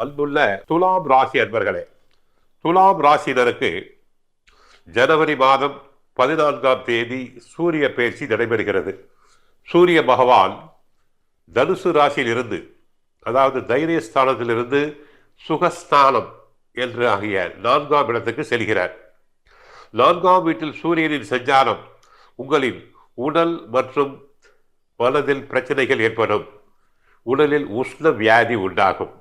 அன்புள்ள துலாம் ராசி அன்பர்களே துலாம் ராசியினருக்கு ஜனவரி மாதம் பதினான்காம் தேதி சூரிய பயிற்சி நடைபெறுகிறது. சூரிய பகவான் தனுசு ராசியிலிருந்து அதாவது தைரியஸ்தானத்திலிருந்து சுகஸ்தானம் என்று ஆகிய நான்காம் இடத்துக்கு செல்கிறார். நான்காம் வீட்டில் சூரியனின் சஞ்சாரம் உங்களின் உடல் மற்றும் மனதில் பிரச்சனைகள் ஏற்படும். உடலில் உஷ்ண வியாதி உண்டாகும்.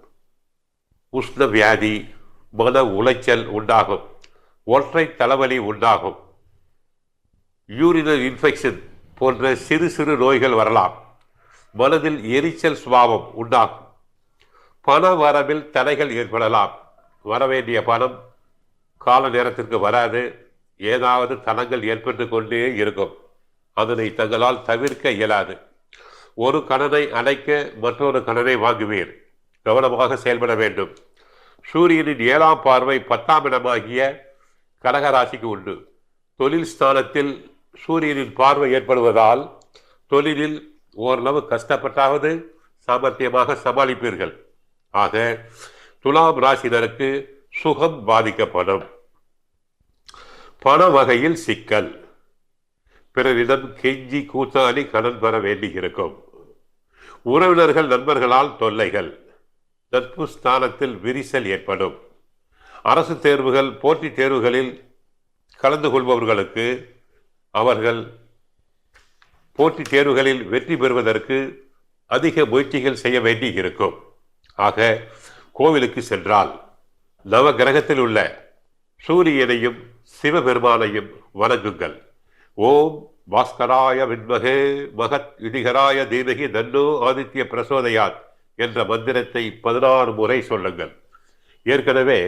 உஷ்ண வியாதி மன உளைச்சல் உண்டாகும் ஒற்றை தலைவலி உண்டாகும். யூரினல் இன்ஃபெக்ஷன் போன்ற சிறு சிறு நோய்கள் வரலாம். மனதில் எரிச்சல் சுபாவம் உண்டாகும். பண வரவில் தடைகள் ஏற்படலாம். வரவேண்டிய பணம் கால நேரத்திற்கு வராது. ஏதாவது தடங்கள் ஏற்பட்டு கொண்டே இருக்கும். அதனை தங்களால் தவிர்க்க இயலாது. ஒரு கடனை அடைக்க மற்றொரு கடனை வாங்குவீர். கவனமாக செயல்பட வேண்டும். சூரியனின் ஏழாம் பார்வை பத்தாம் இடமாகிய கடகராசிக்கு உண்டு. தொழில் ஸ்தானத்தில் சூரியனின் பார்வை ஏற்படுவதால் தொழிலில் ஓரளவு கஷ்டப்பட்டாவது சாமர்த்தியமாக சமாளிப்பீர்கள். ஆக துலாம் ராசினருக்கு சுகம் பாதிக்கப்படும். பண வகையில் சிக்கல். பிறரிடம் கெஞ்சி கூத்தாடி கடன் பெற வேண்டியிருக்கும். உறவினர்கள் நண்பர்களால் தொல்லைகள். தற்பு ஸ்தானத்தில் விரிசல் ஏற்படும். அரசு தேர்வுகள் போட்டித் தேர்வுகளில் கலந்து கொள்பவர்களுக்கு அவர்கள் போட்டித் தேர்வுகளில் வெற்றி பெறுவதற்கு அதிக முயற்சிகள் செய்ய வேண்டி இருக்கும் ஆக கோவிலுக்கு சென்றால் நவ கிரகத்தில் உள்ள சூரியனையும் சிவபெருமானையும் வணங்குங்கள். ஓம் பாஸ்கராய விண்மகே மகத் இடிகராய தீமகி தன்னோ ஆதித்ய பிரசோதயாத். என்ற மந்திரத்தை பதினாறு முறை சொல்லுங்கள். ஏற்கனவே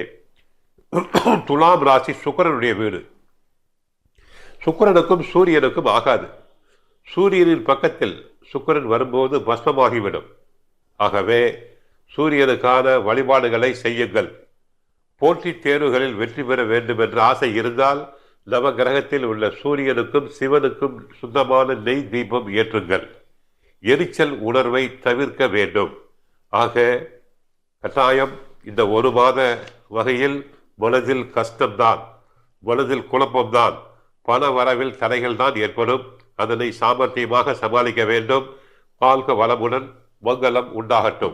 துலாம் ராசி சுக்கரனுடைய வீடு. சுக்கிரனுக்கும் சூரியனுக்கும் ஆகாது. சூரியனின் பக்கத்தில் சுக்கிரன் வரும்போது பஸ்மமாகிவிடும். ஆகவே சூரியனுக்கான வழிபாடுகளை செய்யுங்கள். போட்டித் தேர்வுகளில் வெற்றி பெற வேண்டும் என்ற ஆசை இருந்தால் நவ கிரகத்தில் உள்ள சூரியனுக்கும் சிவனுக்கும் சுத்தமான நெய் தீபம் ஏற்றுங்கள். எரிச்சல் உணர்வை தவிர்க்க வேண்டும். ஆக கட்டாயம் இந்த ஒரு மாத வகையில் மனதில் கஷ்டம்தான் மனதில் குழப்பம்தான் பண வரவில் தடைகள் தான் ஏற்படும். அதனை சாமர்த்தியமாக சமாளிக்க வேண்டும். வாழ்க வளமுடன் மங்களம் உண்டாகட்டும்.